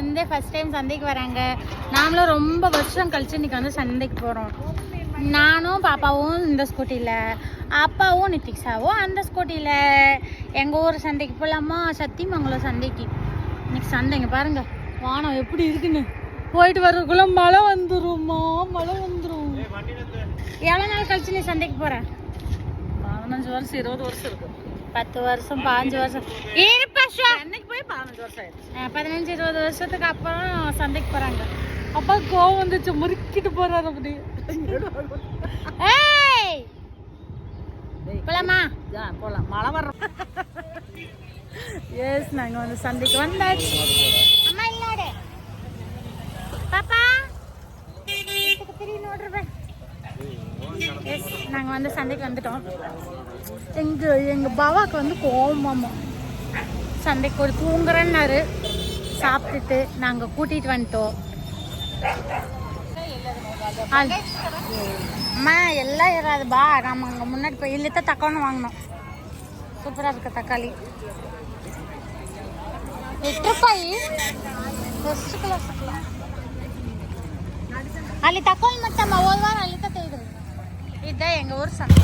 வந்து first time சந்தைக்கு வராங்க. நாமளும் ரொம்ப வருஷம் கழிச்சு இன்னைக்கு வந்து சந்தைக்கு போகிறோம் நானும் பாப்பாவும் இந்த ஸ்கூட்டியில் அப்பாவும் நித்திக்ஷாவும் அந்த ஸ்கூட்டியில். எங்கள் ஊர் சந்தைக்கு போகலாமா சத்தியமங்கலம் சந்தைக்கு. இன்னைக்கு சந்தைங்க பாருங்க. வானம் எப்படி இருக்குன்னு. போயிட்டு வர்றதுக்குள்ள மழை வந்துரும்மா மழை வந்துரும். எவ்வளோ நாள் கழிச்சு நீ சந்தைக்கு போகிற பதினஞ்சு வருஷம் இருபது வருஷம் இருக்கு. பத்து வருஷம் பாஞ்சு வருஷம். இருப்பா என்னைக்கு போய் பதினஞ்சு வருஷம் ஆயிடுச்சு. பதினஞ்சு இருபது வருஷத்துக்கு அப்புறம் சந்தைக்கு போறாங்க. அப்பா கோவம் வந்துச்சு முறுக்கிட்டு போறாரு அப்படி. ஏய்! போலாமா? போலாம். மழை வர்ற எஸ் நாங்க வந்து சந்தைக்கு வந்தாச்சு. அம்மா இல்லாட பாப்பா எஸ் நாங்க வந்து சந்தைக்கு வந்துட்டோம். எங்க எங்க பாவாக்கு வந்து கோவமாமா சந்தைக்கு ஒரு தூங்குறேன்னாரு சாப்பிட்டுட்டு நாங்க கூட்டிட்டு வந்துட்டோம் ஆள். அம்மா எல்லாம் ஏறாது பா நம்ம அங்கே முன்னாடி போய் இல்லத்த தக்காளி வாங்கினோம் சூப்பராக இருக்கு தக்காளி எட்டு ரூபாய் ಫಸ್ಟ್ ಕ್ಲಾಸ್ ಅಲ್ಲಿ ತಕೊಂಡ್ ಮತ್ತಮ್ಮ ಹೋದ ವಾರ ಅಲ್ಲಿ ತೆಗೆದ್ರು ಇದ್ದ ಎಂಗ ಊರ್ ಸಂತೆ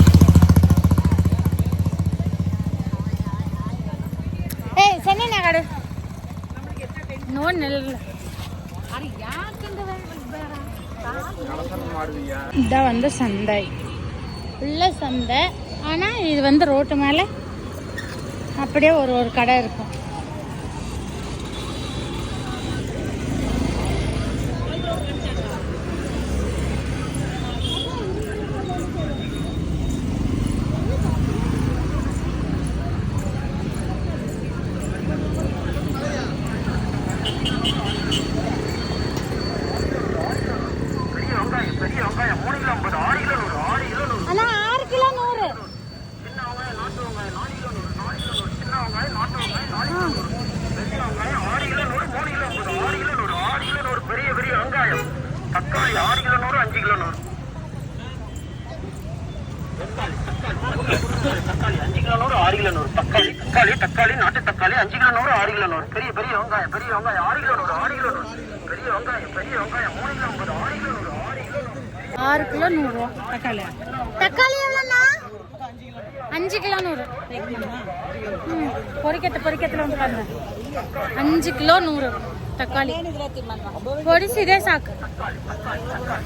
ಏ ಸನ್ನಿ ನಗಡು ನೋಡ್ ನಿಲ್ಲ இதான் வந்து சந்தை உள்ள சந்தை ஆனால் இது வந்து ரோட்டு மேலே அப்படியே ஒரு ஒரு கடை இருக்கும் தக்காளி அஞ்சு கிலோ நூறு ஆறு கிலோ நூறு. தக்காளி தக்காளி தக்காளி நாட்டு தக்காளி அஞ்சு கிலோ நூறு ஆறு கிலோ நூறு. பெரிய பெரிய வெங்காயம் பெரிய வெங்காயம் ஆறு கிலோ நூறு ஆறு கிலோ நூறு. பெரிய வெங்காயம் பெரிய வெங்காயம் மூணு கிலோ ஐம்பது ஆறு கிலோ நூறு ஆறு கிலோ நூறு. ஆறு கிலோ நூறுரூவா தக்காளி. தக்காளி எவ்வளோண்ணா? அஞ்சு கிலோ நூறு. ம் பொரிக்கத்தை பொரிக்கத்தில் வந்து பாருங்க. அஞ்சு கிலோ நூறு. தக்காளி. பொடிசு இதே சாக்கு.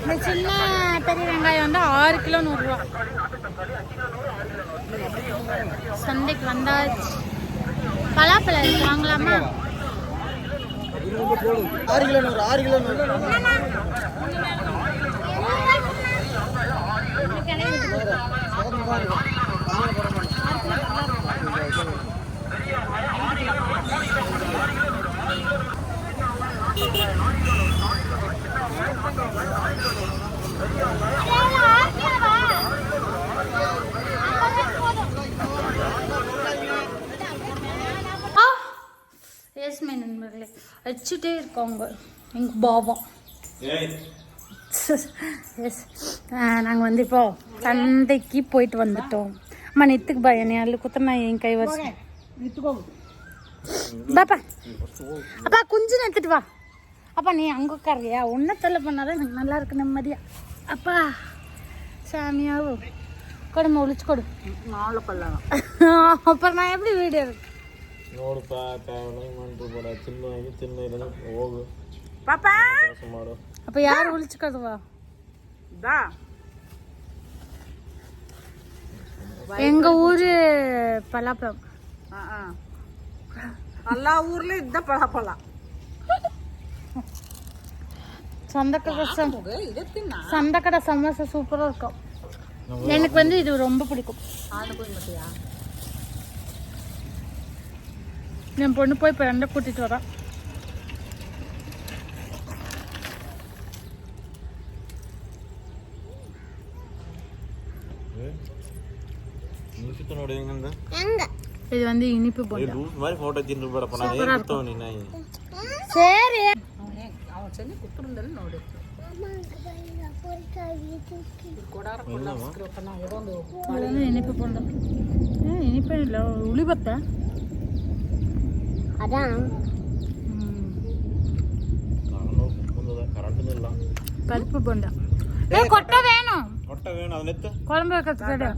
இந்த சின்ன பெரிய வெங்காயம் வந்து ஆறு கிலோ நூறுரூவா சந்தைக்கு வந்தாச்சு. பலாப்பழம் வாங்கலாமா? ஆறு கிலோ நூறு ஆறு கிலோ நூறு. எஸ் வச்சுட்டே இருக்கோங்க. எங்கள் பாவம். எஸ் நாங்கள் வந்து இப்போ சந்தைக்கு போயிட்டு வந்துட்டோம். அம்மா நித்துக்கு பா என்னை அதில் குத்தனா என் கை வச்சு. பாப்பா அப்பா குஞ்சு எடுத்துட்டு வா. அப்பா நீ அங்கே உட்காரியா ஒன்றை தொல்லை பண்ணாதான் எனக்கு நல்லா இருக்கு நிம்மதியா. அப்பா சாமியாவோ. கொடுமை ஒழிச்சு கொடு. நாலு பல்லாம் அப்புறம் நான் எப்படி வீடியோ இருக்கு ನೋಡಪ್ಪ ಕಾವಣ ಮಂಟು ಬಡ ಚಿನ್ನ ಚಿನ್ನ ಇಲ್ಲ ಹೋಗು பாப்பா ಕೆಲಸ ಮಾಡು அப்போ யார் ஒழிச்சுக்கிறதுவா தா எங்க ஊரு பலாப்பழம் ஆ, ஆ. எல்லா ஊர்லயும் இந்த பழப்பழம் சந்தக்கடை சம் இதை தின்னா சந்தக்கடை சமோசா சூப்பரா இருக்கும் எனக்கு வந்து இது ரொம்ப பிடிக்கும் ஆண்டு போய் மாட்டியா என் பொண்ணு போய் இப்போ ரெண்டை கூட்டிகிட்டு வரான் இது வந்து இனிப்பு போண்டா. மாதிரி போட்டோ தின்னு போட போனா ஏத்தோ இனிப்பு போண்டா. இல்லை உளிபத்தை? അതാണ് പരിപ്പ് പോണ്ട കൊട്ട വേണോ കൊട്ട വേണോ അതിനകത്ത് കുളമ്പ് വെക്കത്തില്ല